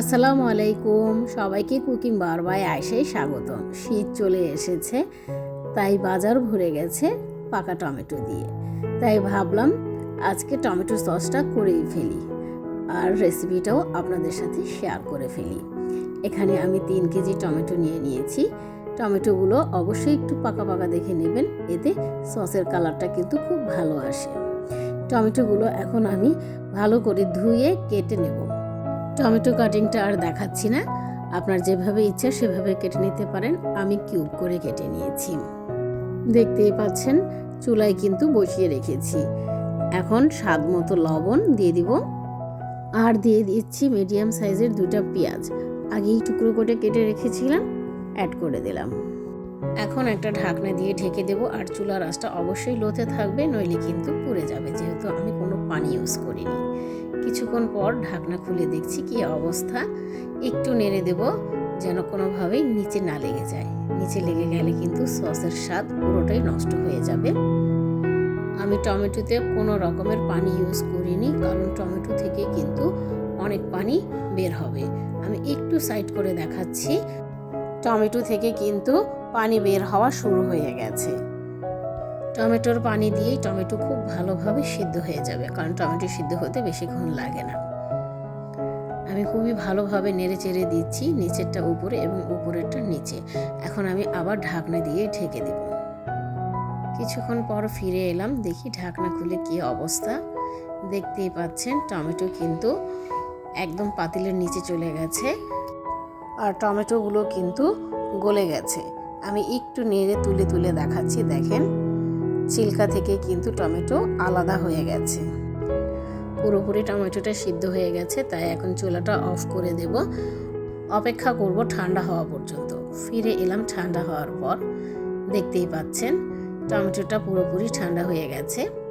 আসসালামু আলাইকুম। সবাইকে কুকিং বার বাই আয়সাই স্বাগতম। শীত চলে এসেছে, তাই বাজার ভরে গেছে পাকা টমেটো দিয়ে। তাই ভাবলাম আজকে টমেটো সসটা করেই ফেলি আর রেসিপিটাও আপনাদের সাথে শেয়ার করে ফেলি। এখানে আমি তিন কেজি টমেটো নিয়ে নিয়েছি। টমেটোগুলো অবশ্যই একটু পাকা পাকা দেখে নেবেন, এতে সসের কালারটা কিন্তু খুব ভালো আসে। টমেটোগুলো এখন আমি ভালো করে ধুয়ে কেটে নেব। টমেটো কাটিংটা আর দেখাচ্ছি না। আপনার যেভাবে ইচ্ছা সেভাবে কেটে নিতে পারেন। আমি কিউব করে কেটে নিয়েছি। দেখতেই পাচ্ছেন, চুলায় কিন্তু বসিয়ে রেখেছি। এখন স্বাদ মতো লবণ দিয়ে দিব। আর দিয়ে দিচ্ছি মিডিয়াম সাইজের দুটা পেঁয়াজ। আগেই টুকরো করে কেটে রেখেছিলাম, অ্যাড করে দিলাম। এখন একটা ঢাকনা দিয়ে ঢেকে দেব আর চুলার আঁচটা অবশ্যই লোতে থাকবে, নইলে কিন্তু পুড়ে যাবে, যেহেতু আমি কোনো পানি ইউজ করিনি। কিছুক্ষণ পর ঢাকনা খুলে দেখছি কি অবস্থা। একটু নেড়ে দেব যেন কোনোভাবেই নিচে না লেগে যায়। নিচে লেগে গেলে কিন্তু সসের স্বাদ পুরোটাই নষ্ট হয়ে যাবে। আমি টমেটোতে কোনো রকমের পানি ইউজ করিনি, কারণ টমেটো থেকে কিন্তু অনেক পানি বের হবে। আমি একটু সাইড করে দেখাচ্ছি। টমেটো থেকে কিন্তু পানি বের হওয়া শুরু হয়ে গেছে। টমেটোর পানি দিয়েই টমেটো খুব ভালোভাবে সিদ্ধ হয়ে যাবে, কারণ টমেটো সিদ্ধ হতে বেশিক্ষণ লাগে না। আমি খুবই ভালোভাবে নেড়ে চেড়ে দিচ্ছি নিচেরটা উপরে এবং উপরেরটা নিচে। এখন আমি আবার ঢাকনা দিয়ে ঢেকে দেব। কিছুক্ষণ পর ফিরে এলাম, দেখি ঢাকনা খুলে কি অবস্থা। দেখতেই পাচ্ছেন টমেটো কিন্তু একদম পাতিলের নিচে চলে গেছে, আর টমেটোগুলো কিন্তু গলে গেছে। আমি একটু নেড়ে তুলে তুলে দেখাচ্ছি, দেখেন। চিল্কা থেকে কিন্তু টমেটো আলাদা হয়ে গেছে। পুরোপুরি টমেটোটা সিদ্ধ হয়ে গেছে, তাই এখন চুলাটা অফ করে দেব। অপেক্ষা করব ঠান্ডা হওয়া পর্যন্ত। ফিরে এলাম ঠান্ডা হওয়ার পর। দেখতেই পাচ্ছেন, টমেটোটা পুরোপুরি ঠান্ডা হয়ে গেছে।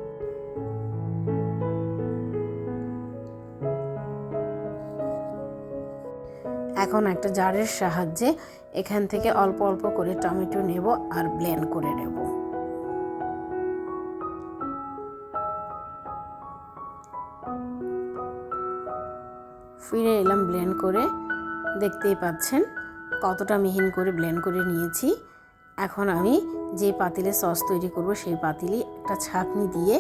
এখন একটা জারের সাহায্যে এখান থেকে অল্প অল্প করে টমেটো নেব আর ব্লেন্ড করে নেব। ফিরে এলাম ব্লেন্ড করে। দেখতেই পাচ্ছেন কতটা মিহিন করে ব্লেন্ড করে নিয়েছি। এখন আমি যে পাতিলে সস তৈরি করব সেই পাতিলে একটা ছাঁকনি দিয়ে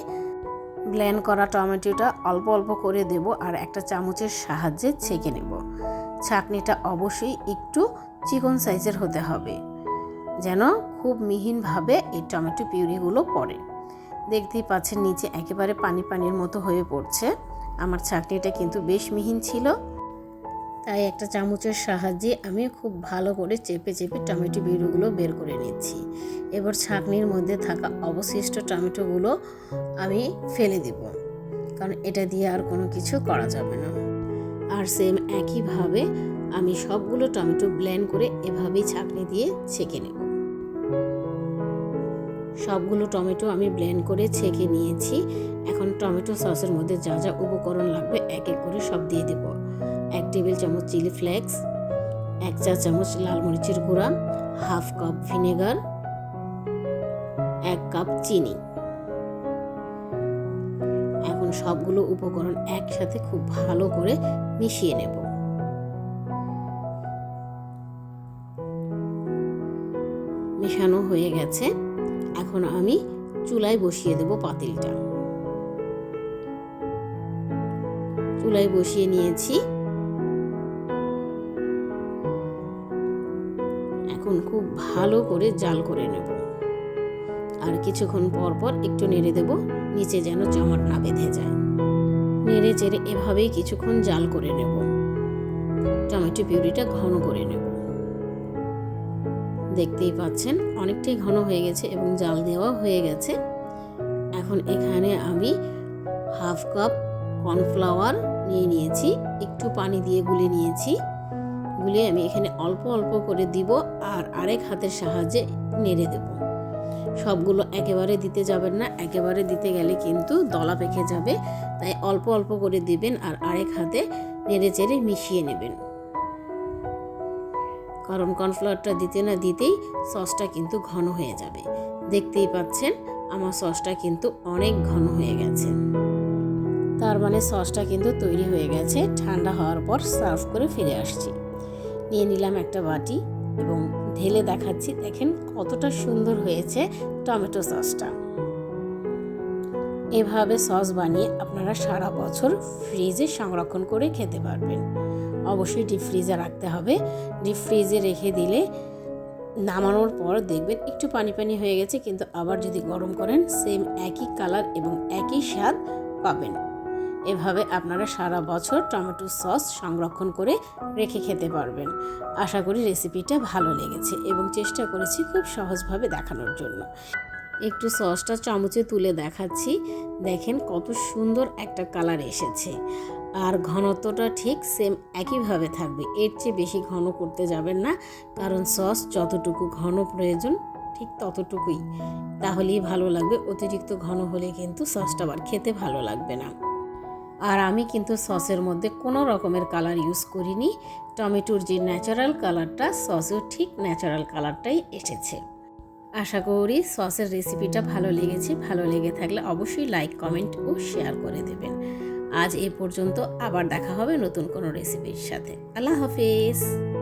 ব্লেন্ড করা টমেটোটা অল্প অল্প করে দেব আর একটা চামচের সাহায্যে ছেঁকে নেব। ছাঁকনিটা অবশ্যই একটু চিকন সাইজের হতে হবে। যেন খুব মিহিনভাবে এই টমেটো পিউরিগুলো পড়ে। দেখতেই পাচ্ছেন নিচে একেবারে পানি পানির মতো হয়ে পড়ছে। আমার ছাঁকনিটা কিন্তু বেশ মিহিন ছিল। তাই একটা চামচের সাহায্যে আমি খুব ভালো করে চেপে চেপে টমেটো বিউরিগুলো বের করে নিচ্ছি। এবার ছাঁকনির মধ্যে থাকা অবশিষ্ট টমেটোগুলো আমি ফেলে দেব। কারণ এটা দিয়ে আর কোনো কিছু করা যাবে না। আর সেম একইভাবে আমি সবগুলো টমেটো ব্লেন্ড করে এভাবেই ছাঁকনি দিয়ে ছেঁকে নেব। সবগুলো টমেটো আমি ব্লেন্ড করে ছেঁকে নিয়েছি। এখন টমেটো সসের মধ্যে যা যা উপকরণ লাগবে এক এক করে সব দিয়ে দেব। এক টেবিল চামচ চিলি ফ্লেক্স এক চা চামচ লাল মরিচের গুঁড়া হাফ কাপ ভিনেগার এক কাপ চিনি। এখন সবগুলো উপকরণ একসাথে খুব ভালো করে মিশিয়ে নেব। মেশানো হয়ে গেছে। এখন আমি চুলায় বসিয়ে দেব পাতিলটা। চুলায় বসিয়ে নিয়েছি। এখন খুব ভালো করে জাল করে নেব। আর কিছুক্ষণ পর পর একটু নেড়ে দেব, নিচে যেন জমাট না বেঁধে যায়। নেড়ে চেড়ে এভাবেই কিছুক্ষণ জাল করে নেব। টমেটো পিউরিটা ঘন করে নেব। দেখতেই পাচ্ছেন, অনেকটাই ঘন হয়ে গেছে এবং জাল দেওয়া হয়ে গেছে। এখন এখানে আমি হাফ কাপ কর্নফ্লাওয়ার নিয়ে নিয়েছি, একটু পানি দিয়ে গুলে নিয়েছি। গুলে আমি এখানে অল্প অল্প করে দিব আর আরেক হাতের সাহায্যে নেড়ে দেব। সবগুলো একেবারে দিতে যাবেন না, একেবারে দিতে গেলে কিন্তু দলা পেকে যাবে। তাই অল্প অল্প করে দিবেন আর আরেক হাতে নেড়ে চেড়ে মিশিয়ে নেবেন। কারণ কর্নফ্লাওয়ারটা দিতে না দিতেই সসটা কিন্তু ঘন হয়ে যাবে। দেখতেই পাচ্ছেন, আমার সসটা কিন্তু অনেক ঘন হয়ে গেছে। তার মানে সসটা কিন্তু তৈরি হয়ে গেছে, ঠান্ডা হওয়ার পর সার্ভ করে ফিরে আসছি। নিয়ে নিলাম একটা বাটি এবং ঢেলে দেখাচ্ছি। দেখেন কতটা সুন্দর হয়েছে টমেটো সসটা। এভাবে সস বানিয়ে আপনারা সারা বছর ফ্রিজে সংরক্ষণ করে খেতে পারবেন। অবশ্যই ডিপ ফ্রিজে রাখতে হবে। ডিপ ফ্রিজে রেখে দিলে নামানোর পর দেখবেন একটু পানি পানি হয়ে গেছে, কিন্তু আবার যদি গরম করেন সেম একই কালার এবং একই স্বাদ পাবেন। এভাবে আপনারা সারা বছর টমেটো সস সংরক্ষণ করে রেখে খেতে পারবেন। আশা করি রেসিপিটা ভালো লেগেছে এবং চেষ্টা করেছি খুব সহজভাবে দেখানোর জন্য। একটু সসটা চামচে তুলে দেখাচ্ছি। দেখেন কত সুন্দর একটা কালার এসেছে। আর ঘনত্বটা ঠিক সেম একইভাবে থাকবে। এর চেয়ে বেশি ঘন করতে যাবেন না, কারণ সস যতটুকু ঘন প্রয়োজন ঠিক ততটুকুই। তাহলেই ভালো লাগবে। অতিরিক্ত ঘন হলে কিন্তু সসটা আবার খেতে ভালো লাগবে না। আর আমি কিন্তু সসের মধ্যে কোনো রকমের কালার ইউজ করিনি। টমেটোর যে ন্যাচারাল কালারটা সসেও ঠিক ন্যাচারাল কালারটাই এসেছে। আশা করি সসের রেসিপিটা ভালো লেগেছে। ভালো লেগে থাকলে অবশ্যই লাইক কমেন্ট ও শেয়ার করে দেবেন। আজ এ পর্যন্ত আবার দেখা হবে নতুন কোনো রেসিপির সাথে। আল্লাহ হাফিজ।